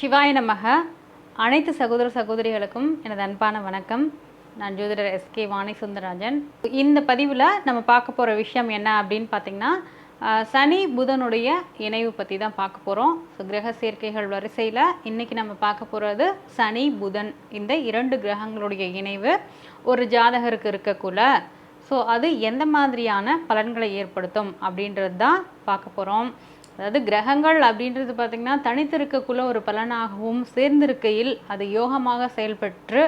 சிவாய நமக. அனைத்து சகோதர சகோதரிகளுக்கும் எனது அன்பான வணக்கம். நான் ஜோதிடர் எஸ்கே வாணி சுந்தரராஜன் இந்த பதிவில் நம்ம பார்க்க போகிற விஷயம் என்ன அப்படின்னு பார்த்தீங்கன்னா சனி புதனுடைய இணைவு பற்றி தான் பார்க்க போகிறோம் ஸோ கிரக சேர்க்கைகள் வரிசையில் இன்றைக்கி நம்ம பார்க்க போகிறது சனி புதன். இந்த இரண்டு கிரகங்களுடைய இணைவு ஒரு ஜாதகருக்கு இருக்கக்குள்ள ஸோ அது எந்த மாதிரியான பலன்களை ஏற்படுத்தும் அப்படின்றது தான் பார்க்க போகிறோம் அதாவது கிரகங்கள் அப்படின்றது பார்த்திங்கன்னா தனித்திருக்கக்குள்ள ஒரு பலனாகவும் சேர்ந்திருக்கையில் அது யோகமாக செயல்பட்டு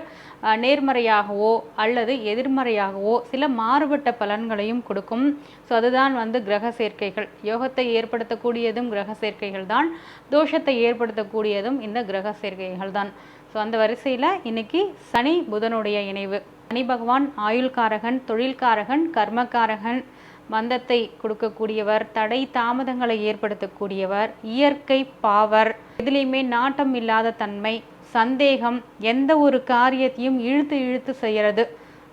நேர்மறையாகவோ அல்லது எதிர்மறையாகவோ சில மாறுபட்ட பலன்களையும் கொடுக்கும். ஸோ அதுதான் வந்து கிரக சேர்க்கைகள். யோகத்தை ஏற்படுத்தக்கூடியதும் கிரக சேர்க்கைகள் தான். தோஷத்தை ஏற்படுத்தக்கூடியதும் இந்த கிரக சேர்க்கைகள் தான். ஸோ அந்த வரிசையில் இன்னைக்கு சனி புதனுடைய இணைவு. சனி பகவான் ஆயுள்காரகன் தொழில்காரகன் கர்மக்காரகன் மந்தத்தை கொடுக்கக்கூடியவர் தடை தாமதங்களை ஏற்படுத்தக்கூடியவர் இயற்கை பாவர் எதுலேயுமே நாட்டம் இல்லாத தன்மை சந்தேகம் எந்த ஒரு காரியத்தையும் இழுத்து இழுத்து செய்கிறது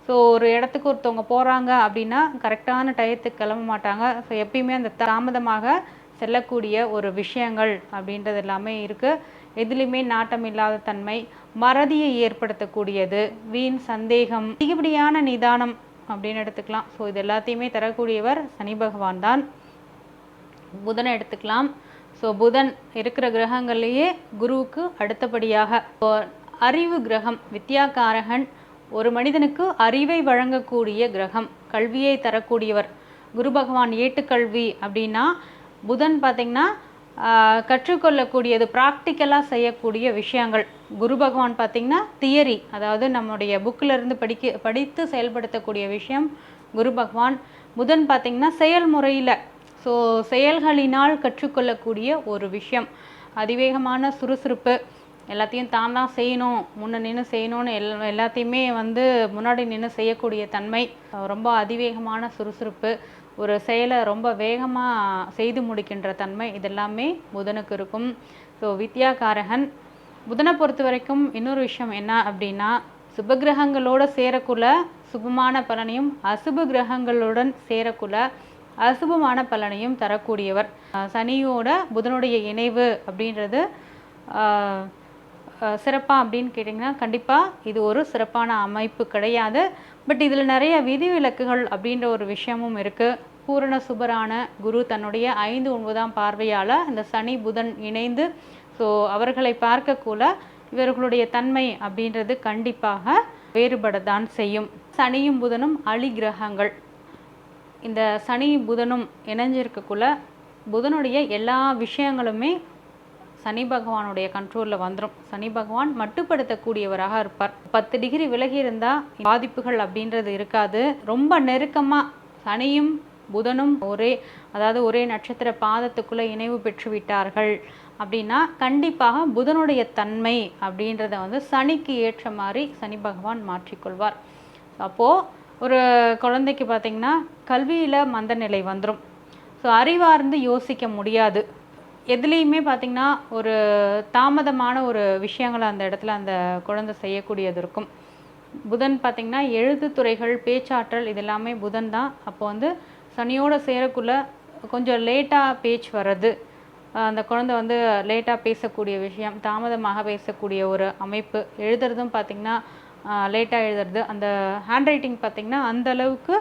ஸோ ஒரு இடத்துக்கு ஒருத்தவங்க போகிறாங்க அப்படின்னா கரெக்டான டயத்துக்கு கிளம்ப மாட்டாங்க. ஸோ எப்பயுமே அந்த தாமதமாக செல்லக்கூடிய ஒரு விஷயங்கள் அப்படின்றது எல்லாமே இருக்குது எதுலேயுமே நாட்டம் இல்லாத தன்மை மறதியை ஏற்படுத்தக்கூடியது வீண் சந்தேகம் அதிகப்படியான நிதானம் அப்படின்னு எடுத்துக்கலாம். ஸோ இது எல்லாத்தையுமே தரக்கூடியவர் சனி பகவான் தான். புதனை எடுத்துக்கலாம். ஸோ புதன் இருக்கிற கிரகங்கள்லேயே குருவுக்கு அடுத்தபடியாக. இப்போ அறிவு கிரகம் வித்யாகாரகன் ஒரு மனிதனுக்கு அறிவை வழங்கக்கூடிய கிரகம் கல்வியை தரக்கூடியவர். குரு பகவான் ஏட்டுக்கல்வி அப்படின்னா புதன் பார்த்திங்கன்னா கற்றுக்கொள்ளக்கூடியது ப்ராக்டிக்கலாக செய்யக்கூடிய விஷயங்கள். குரு பகவான் பார்த்திங்கன்னா தியரி அதாவது நம்முடைய புக்கில் இருந்து படிக்க படித்து செயல்படுத்தக்கூடிய விஷயம் குரு பகவான். புதன் பார்த்திங்கன்னா செயல்முறையில் ஸோ செயல்களினால் கற்றுக்கொள்ளக்கூடிய ஒரு விஷயம். அதிவேகமான சுறுசுறுப்பு. எல்லாத்தையும் தான் தான் செய்யணும். முன்ன நின்று செய்யணும்னு எல் எல்லாத்தையுமே வந்து முன்னாடி நின்று செய்யக்கூடிய தன்மை. ரொம்ப அதிவேகமான சுறுசுறுப்பு. ஒரு செயலை ரொம்ப வேகமாக செய்து முடிக்கின்ற தன்மை இதெல்லாமே புதனுக்கு இருக்கும். ஸோ வித்யாகாரகன் புதனை பொறுத்த வரைக்கும் இன்னொரு விஷயம் என்ன அப்படின்னா சுபகிரகங்களோடு சேரக்குள்ள சுபமான பலனையும் அசுப கிரகங்களுடன் சேரக்குள்ள அசுபமான பலனையும் தரக்கூடியவர். சனியோட புதனுடைய இணைவு அப்படின்றது சிறப்பா அப்படின்னு கேட்டிங்கன்னா கண்டிப்பாக இது ஒரு சிறப்பான அமைப்பு கிடையாது. பட் இதில் நிறைய விதிவிலக்குகள் அப்படின்ற ஒரு விஷயமும் இருக்குது பூரண சுபரான குரு தன்னுடைய ஐந்து ஒன்பதாம் பார்வையால் இந்த சனி புதன் இணைந்து ஸோ அவர்களை பார்க்கக்குள்ள இவர்களுடைய தன்மை அப்படின்றது கண்டிப்பாக வேறுபடத்தான் செய்யும். சனியும் புதனும் அலி கிரகங்கள் இந்த சனி புதனும் இணைஞ்சிருக்கக்குள்ள புதனுடைய எல்லா விஷயங்களுமே சனி பகவானுடைய கண்ட்ரோலில் வந்துடும் சனி பகவான் மட்டுப்படுத்தக்கூடியவராக இருப்பார். பத்து டிகிரி விலகி இருந்தால் பாதிப்புகள் அப்படின்றது இருக்காது. ரொம்ப நெருக்கமாக சனியும் புதனும் ஒரே அதாவது ஒரே நட்சத்திர பாதத்துக்குள்ளே இணைவு பெற்று விட்டார்கள் அப்படின்னா கண்டிப்பாக புதனுடைய தன்மை அப்படின்றத வந்து சனிக்கு ஏற்ற மாதிரி சனி பகவான் மாற்றிக்கொள்வார். அப்போது ஒரு குழந்தைக்கு பார்த்திங்கன்னா கல்வியில் மந்த நிலை வந்துடும் ஸோ அறிவார்ந்து யோசிக்க முடியாது. எதுலேயுமே பார்த்திங்கன்னா ஒரு தாமதமான ஒரு விஷயங்களை அந்த இடத்துல அந்த குழந்தை செய்யக்கூடியது இருக்கும். புதன் பார்த்திங்கன்னா எழுத்துத்துறைகள் பேச்சாற்றல் இது எல்லாமே புதன் தான். அப்போ வந்து சனியோட சேரக்குள்ளே கொஞ்சம் லேட்டாக பேச்சு வர்றது அந்த குழந்தை வந்து லேட்டாக பேசக்கூடிய விஷயம் தாமதமாக பேசக்கூடிய ஒரு அமைப்பு. எழுதுறதும் பார்த்திங்கன்னா லேட்டாக எழுதுறது. அந்த ஹேண்ட் ரைட்டிங் பார்த்திங்கன்னா அந்தளவுக்கு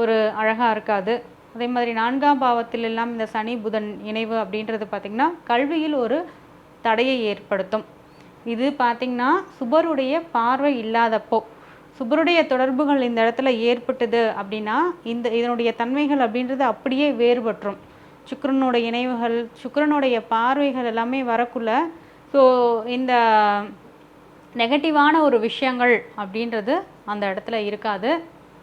ஒரு அழகாக இருக்காது. அதே மாதிரி நான்காம் பாவத்தில் எல்லாம் இந்த சனி புதன் இணைவு அப்படின்றது பார்த்திங்கன்னா கல்வியில் ஒரு தடையை ஏற்படுத்தும். இது பார்த்திங்கன்னா சுபருடைய பார்வை இல்லாதப்போ சுபருடைய தொடர்புகள் இந்த இடத்துல ஏற்பட்டது அப்படின்னா இந்த இதனுடைய தன்மைகள் அப்படின்றது அப்படியே வேறுபற்றும் சுக்கிரனோட இணைவுகள் சுக்கரனுடைய பார்வைகள் எல்லாமே வரக்குள்ள ஸோ இந்த நெகட்டிவான ஒரு விஷயங்கள் அப்படின்றது அந்த இடத்துல இருக்காது.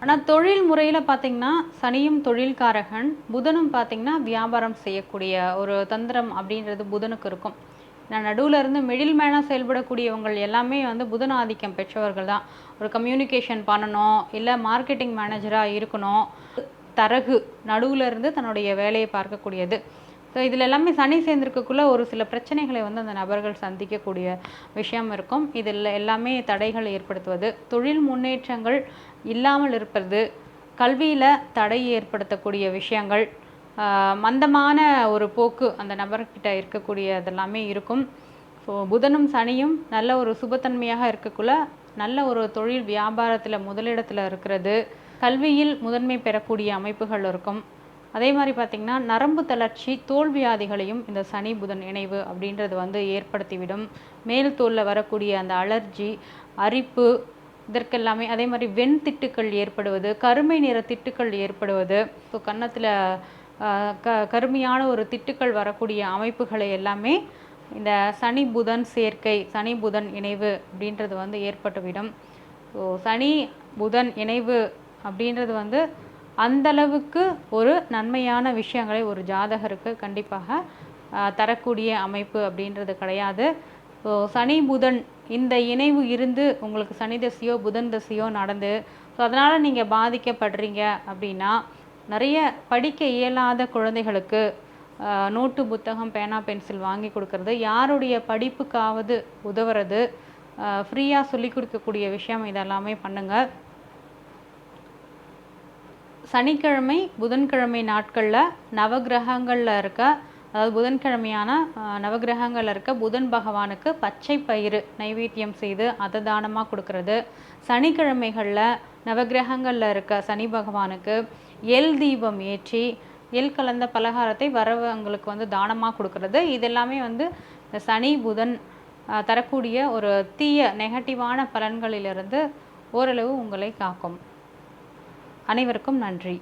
ஆனால் தொழில் முறையில் பார்த்திங்கன்னா சனியும் தொழில்காரகன் புதனும் பார்த்திங்கன்னா வியாபாரம் செய்யக்கூடிய ஒரு தந்திரம் அப்படின்றது புதனுக்கு இருக்கும். நான் நடுவில் இருந்து மிடில் மேனாக செயல்படக்கூடியவங்கள் எல்லாமே வந்து புதன் ஆதிக்கம் பெற்றவர்கள் தான். ஒரு கம்யூனிகேஷன் பண்ணணும் இல்லை மார்க்கெட்டிங் மேனேஜராக இருக்கணும். தரகு நடுவில் இருந்து தன்னுடைய வேலையை பார்க்கக்கூடியது. ஸோ இதில் எல்லாமே சனி சேர்ந்திருக்கக்குள்ளே ஒரு சில பிரச்சனைகளை வந்து அந்த நபர்கள் சந்திக்கக்கூடிய விஷயம் இருக்கும். இதில் எல்லாமே தடைகள் ஏற்படுத்துவது. தொழில் முன்னேற்றங்கள் இல்லாமல் இருப்பது கல்வியில் தடை ஏற்படுத்தக்கூடிய விஷயங்கள் மந்தமான ஒரு போக்கு அந்த நபர்கிட்ட இருக்கக்கூடிய இதெல்லாமே இருக்கும். ஸோ ஸோ புதனும் சனியும் நல்ல ஒரு சுபத்தன்மையாக இருக்கக்குள்ள நல்ல ஒரு தொழில் வியாபாரத்தில் முதலிடத்தில் இருக்கிறது. கல்வியில் முதன்மை பெறக்கூடிய அமைப்புகள் இருக்கும். அதே மாதிரி பார்த்திங்கன்னா நரம்பு தளர்ச்சி தோல் வியாதிகளையும் இந்த சனி புதன் இணைவு அப்படின்றது வந்து ஏற்படுத்திவிடும். மேல் தோலில் வரக்கூடிய அந்த அலர்ஜி அரிப்பு இதற்கெல்லாமே அதே மாதிரி வெண் திட்டுக்கள் ஏற்படுவது கருமை நிற திட்டுக்கள் ஏற்படுவது. ஸோ கன்னத்தில் க கருமையான ஒரு திட்டுக்கள் வரக்கூடிய அமைப்புகளை எல்லாமே இந்த சனி புதன் சேர்க்கை சனி புதன் இணைவு அப்படின்றது வந்து ஏற்பட்டுவிடும். ஸோ சனி புதன் இணைவு அப்படின்றது வந்து அந்தளவுக்கு ஒரு நன்மையான விஷயங்களை ஒரு ஜாதகருக்கு கண்டிப்பாக தரக்கூடிய அமைப்பு அப்படின்றது கிடையாது. ஸோ சனி புதன் இந்த இணைவு இருந்து உங்களுக்கு சனி தசையோ புதன் தசையோ நடந்து ஸோ அதனால் நீங்கள் பாதிக்கப்படுறீங்க அப்படின்னா நிறைய படிக்க இயலாத குழந்தைகளுக்கு நோட்டு புத்தகம் பேனா பென்சில் வாங்கி கொடுக்கறது யாருடைய படிப்புக்காவது உதவுறது ஃப்ரீயாக சொல்லிக் கொடுக்கக்கூடிய விஷயம் இதெல்லாமே பண்ணுங்கள் சனிக்கிழமை புதன்கிழமை நாட்களில் நவகிரகங்களில் இருக்க அதாவது புதன்கிழமையான நவகிரகங்களில் இருக்க புதன் பகவானுக்கு பச்சை பயிறு நைவேத்தியம் செய்து அதை தானமாக கொடுக்கறது. சனிக்கிழமைகளில் நவக்கிரகங்களில் இருக்க சனி பகவானுக்கு எல் தீபம் ஏற்றி எல் கலந்த பலகாரத்தை வரவங்களுக்கு வந்து தானமாக கொடுக்கறது. இதெல்லாமே வந்து இந்த சனி புதன் தரக்கூடிய ஒரு தீய நெகட்டிவான பலன்களிலிருந்து ஓரளவு உங்களை காக்கும். அனைவருக்கும் நன்றி.